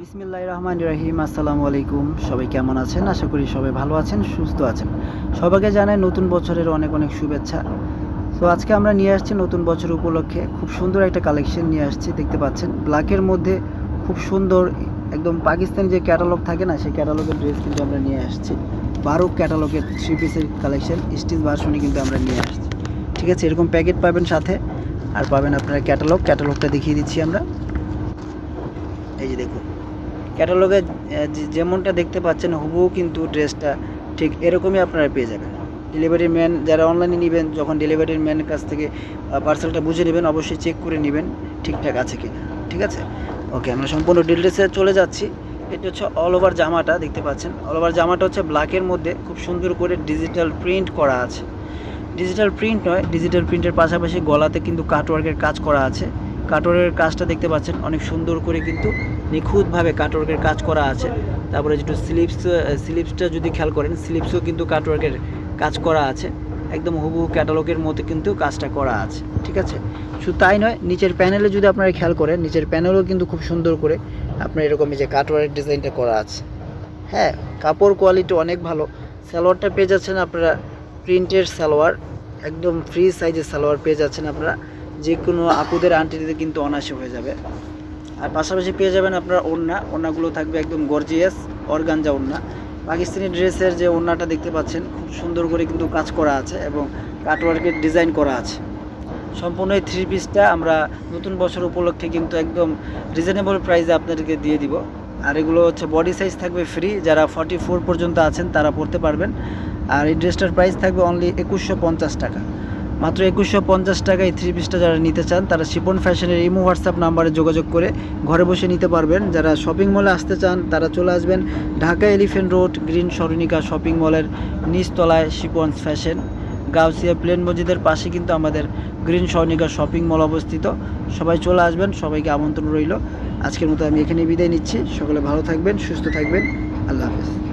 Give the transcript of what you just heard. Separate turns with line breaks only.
বিসমিল্লাহ রহমান রাহিম, আসসালামু আলাইকুম। সবাই কেমন আছেন? আশা করি সবাই ভালো আছেন, সুস্থ আছেন। সবাইকে জানাই নতুন বছরের অনেক অনেক শুভেচ্ছা। তো আজকে আমরা নিয়ে আসছি নতুন বছর উপলক্ষে খুব সুন্দর একটা কালেকশন নিয়ে আসছি, দেখতে পাচ্ছেন। ব্ল্যাকের মধ্যে খুব সুন্দর, একদম পাকিস্তানি যে ক্যাটালগ থাকে না, সেই ক্যাটালগের ড্রেস কিন্তু আমরা নিয়ে আসছি। বারো ক্যাটালগের থ্রি পিসের কালেকশন স্টিচ ভার্সনই কিন্তু আমরা নিয়ে আসছি। ঠিক আছে, এরকম প্যাকেট পাবেন সাথে। আর পাবেন আপনারা ক্যাটালগ ক্যাটালগটা দেখিয়ে দিচ্ছি আমরা। এই যে দেখুন। ক্যাটালগে যেমনটা দেখতে পাচ্ছেন, হুবহু কিন্তু ড্রেসটা ঠিক এরকমই আপনারা পেয়ে যাবেন। ডেলিভারি ম্যান যারা অনলাইনে নেবেন, যখন ডেলিভারি ম্যানের কাছ থেকে পার্সেলটা বুঝে নেবেন, অবশ্যই চেক করে নেবেন ঠিকঠাক আছে কি না ঠিক আছে? ওকে আমরা সম্পূর্ণ ডিটেলসে চলে যাচ্ছি। এটা হচ্ছে অল ওভার জামাটা, দেখতে পাচ্ছেন? অল ওভার জামাটা হচ্ছে ব্ল্যাকের মধ্যে খুব সুন্দর করে ডিজিটাল প্রিন্ট করা আছে। ডিজিটাল প্রিন্ট নয় ডিজিটাল প্রিন্টের পাশাপাশি গলাতে কিন্তু কাটওয়ার্কের কাজ করা আছে। কাটওয়ার্কের কাজটা দেখতে পাচ্ছেন, অনেক সুন্দর করে কিন্তু নিখুঁতভাবে কাটওয়ার্কের কাজ করা আছে। তারপরে যেটু স্লিপস স্লিপসটা যদি খেয়াল করেন স্লিপসও কিন্তু কাটওয়ার্কের কাজ করা আছে। একদম হুবহু ক্যাটালগের মতো কিন্তু কাজটা করা আছে, ঠিক আছে? শুধু তাই নয়, নিচের প্যানেলে যদি আপনারা খেয়াল করেন, নিচের প্যানেলও কিন্তু খুব সুন্দর করে আপনার এরকম যে কাটওয়ার্ক ডিজাইনটা করা আছে। হ্যাঁ কাপড় কোয়ালিটি অনেক ভালো। সালোয়ারটা পেয়ে যাচ্ছেন আপনারা প্রিন্টের সালোয়ার, একদম ফ্রি সাইজের সালোয়ার পেয়ে যাচ্ছেন আপনারা। যে কোনো আপুদের আন্টিদের কিন্তু অনায়াসে হয়ে যাবে। আর পাশাপাশি পেয়ে যাবেন আপনার ওড়না। ওড়নাগুলো থাকবে একদম গর্জিয়াস অর্গানজা ওড়না। পাকিস্তানি ড্রেসের যে ওড়নাটা দেখতে পাচ্ছেন, খুব সুন্দর করে কিন্তু কাজ করা আছে এবং কাটওয়ার্কের ডিজাইন করা আছে। সম্পূর্ণ এই থ্রি পিসটা আমরা নতুন বছর উপলক্ষে কিন্তু একদম রিজনেবল প্রাইসে আপনাদেরকে দিয়ে দিব। আর এগুলো হচ্ছে বডি সাইজ থাকবে ফ্রি যারা ফর্টি ফোর পর্যন্ত আছেন, তারা পড়তে পারবেন। আর এই ড্রেসটার প্রাইস থাকবে অনলি একুশশো পঞ্চাশ টাকা। মাত্র একুশশো পঞ্চাশ টাকায় থ্রি পিসটা যারা নিতে চান, তারা শিপন ফ্যাশনের ইমো হোয়াটসঅ্যাপ নাম্বারে যোগাযোগ করে ঘরে বসে নিতে পারবেন। যারা শপিং মলে আসতে চান, তারা চলে আসবেন Dhaka elephant road green সরণিকা shopping মলের নিচতলায় শিপন্স ফ্যাশন। গাউসিয়া প্লেন মসজিদের পাশে কিন্তু আমাদের গ্রিন সরণিকা শপিং মল অবস্থিত। সবাই চলে আসবেন, সবাইকে আমন্ত্রণ রইল। আজকের মতো আমি এখানে বিদায় নিচ্ছি। সকলে ভালো থাকবেন, সুস্থ থাকবেন। আল্লাহ হাফেজ।